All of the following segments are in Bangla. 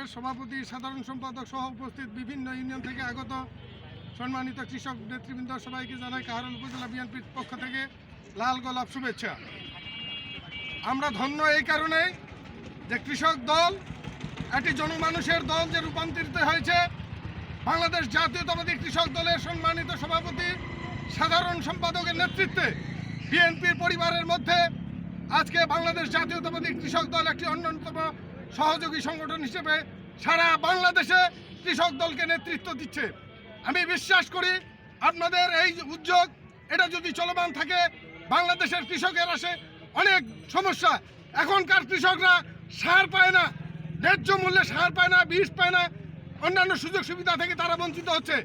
দলের সভাপতি, সাধারণ সম্পাদক সহ উপস্থিত বিভিন্ন ইউনিয়ন থেকে আগত সম্মানিত কৃষক নেতৃবৃন্দ সবাইকে জানাই কাহারল উপজেলা বিএনপির পক্ষ থেকে লাল গোলাপ শুভেচ্ছা। আমরা ধন্য এই কারণে যে কৃষক দল একটি জনমানুষের দল যে রূপান্তরিত হয়েছে, বাংলাদেশ জাতীয়তাবাদী কৃষক দলের সম্মানিত সভাপতি, সাধারণ সম্পাদকের নেতৃত্বে বিএনপির পরিবারের মধ্যে আজকে বাংলাদেশ জাতীয়তাবাদী কৃষক দল একটি অন্যতম সহযোগী সংগঠন হিসেবে সারা বাংলাদেশে কৃষক দলকে নেতৃত্ব দিচ্ছে। আমি বিশ্বাস করি আপনাদের এই উদ্যোগ, এটা যদি চলমান থাকে, বাংলাদেশের কৃষকের আসে অনেক সমস্যা। এখনকার কৃষকরা সার পায় না, ন্যায্য মূল্যে সার পায় না, বীজ পায় না। অন্যান্য সুযোগ সুবিধা থেকে তারা বঞ্চিত হচ্ছে।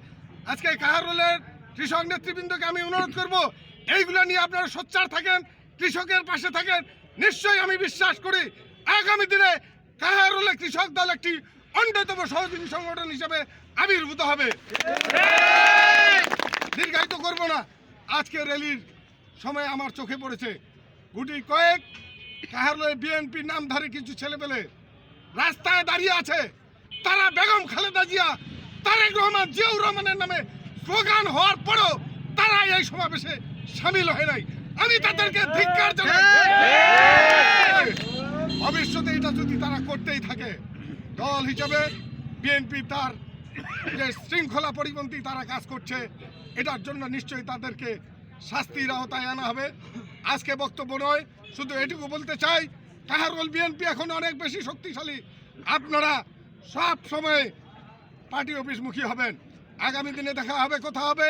আজকে কাহারোলের কৃষক নেতৃবৃন্দকে আমি অনুরোধ করব, এইগুলো নিয়ে আপনারা সোচ্চার থাকেন, কৃষকের পাশে থাকেন। নিশ্চয়ই আমি বিশ্বাস করি, আগামী দিনে কাহারোলে কৃষক দল একটি, অন্যতম সহযোগী সংগঠন হিসেবে আবির্ভূত হবে। দীর্ঘায়িত করব না। আজকে র্যালির সময় আমার চোখে পড়েছে। গুটি কয়েক, কাহারোলে বিএনপির নামধারী কিছু ছেলেপেলে রাস্তায় দাঁড়িয়ে আছে। তারা বেগম খালেদা জিয়া, তারেক রহমান, জিয়াউর রহমানের নামে স্লোগান হওয়ার পরও তারা এই সমাবেশে সামিল হয় নাই। আমি তাদেরকে ধিক্কার জানাই। ভবিষ্যতে এটা যদি তারা করতেই থাকে, দল হিসেবে বিএনপি তার যে শৃঙ্খলা পরিপন্থী তারা কাজ করছে, এটার জন্য নিশ্চয়ই তাদেরকে শাস্তির আওতায় আনা হবে। আজকে বক্তব্য নয়, শুধু এটুকু বলতে চাই কাহারোল বিএনপি এখন অনেক বেশি শক্তিশালী। আপনারা সব সময় পার্টি অফিসমুখী হবেন। আগামী দিনে দেখা হবে, কথা হবে।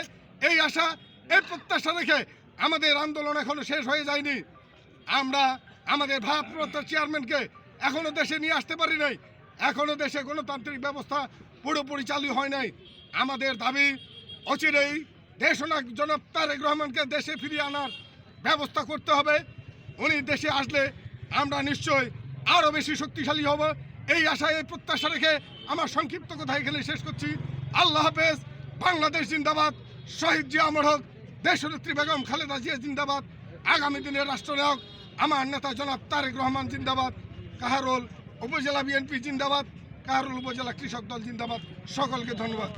এই আশা, এই প্রত্যাশা রেখে আমাদের আন্দোলন এখনও শেষ হয়ে যায়নি। আমরা আমাদের ভারপ্রাপ্ত চেয়ারম্যানকে এখনও দেশে নিয়ে আসতে পারি নাই। এখনও দেশে গণতান্ত্রিক ব্যবস্থা পুরোপুরি চালু হয় নাই। আমাদের দাবি অচিরেই দেশনাক জনাব তারেক রহমানকে দেশে ফিরিয়ে আনার ব্যবস্থা করতে হবে। উনি দেশে আসলে আমরা নিশ্চয় আরও বেশি শক্তিশালী হব। এই আশায়, এই প্রত্যাশা রেখে আমার সংক্ষিপ্ত কথা এখানে শেষ করছি। আল্লাহ হাফেজ, বাংলাদেশ জিন্দাবাদ। শহীদ জিয়া অমর হোক, দেশনেত্রী বেগম খালেদা জিয়া জিন্দাবাদ। আগামী দিনের রাষ্ট্রনায়ক আমার নেতা জনাব তারেক রহমান জিন্দাবাদ কাহারোল উপজেলা বিএনপি জিন্দাবাদ কাহারোল উপজেলা কৃষক দল জিন্দাবাদ। সকলকে ধন্যবাদ।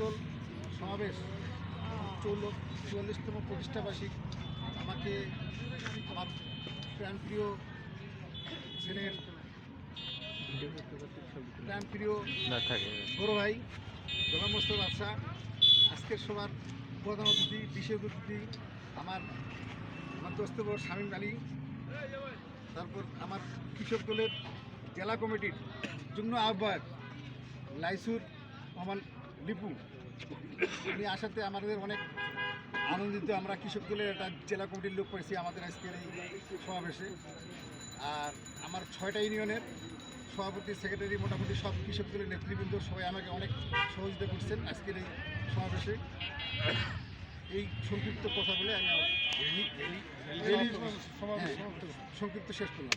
দল সমাবেশ চৌল চুয়াল্লিশতম প্রতিষ্ঠাবার্ষিক আমাকে আমার প্রাণপ্রিয় ছেলের প্রাণপ্রিয় বড় ভাই গোলাম মোস্তফা বাদশাহ আজকের সবার প্রধান অতিথি বিশেষ অতিথি আমার আমার দোস্ত বড় শামীম আলী তারপর আমার কৃষক দলের জেলা কমিটির যুগ্ম আহ্বায়ক লাইসুর রহমান লিপু। উনি আসাতে আমাদের অনেক আনন্দিত। আমরা কৃষক দলের একটা জেলা কমিটির লোক পেয়েছি আমাদের আজকের এই সমাবেশে। আর আমার ছয়টা ইউনিয়নের সভাপতি, সেক্রেটারি, মোটামুটি সব কৃষক দলের নেতৃবৃন্দ সবাই আমাকে অনেক সহযোগিতা করছেন আজকের এই সমাবেশে। এই সংক্ষিপ্ত কথা বলে আমি হ্যাঁ, সংক্ষিপ্ত শেষ করলাম।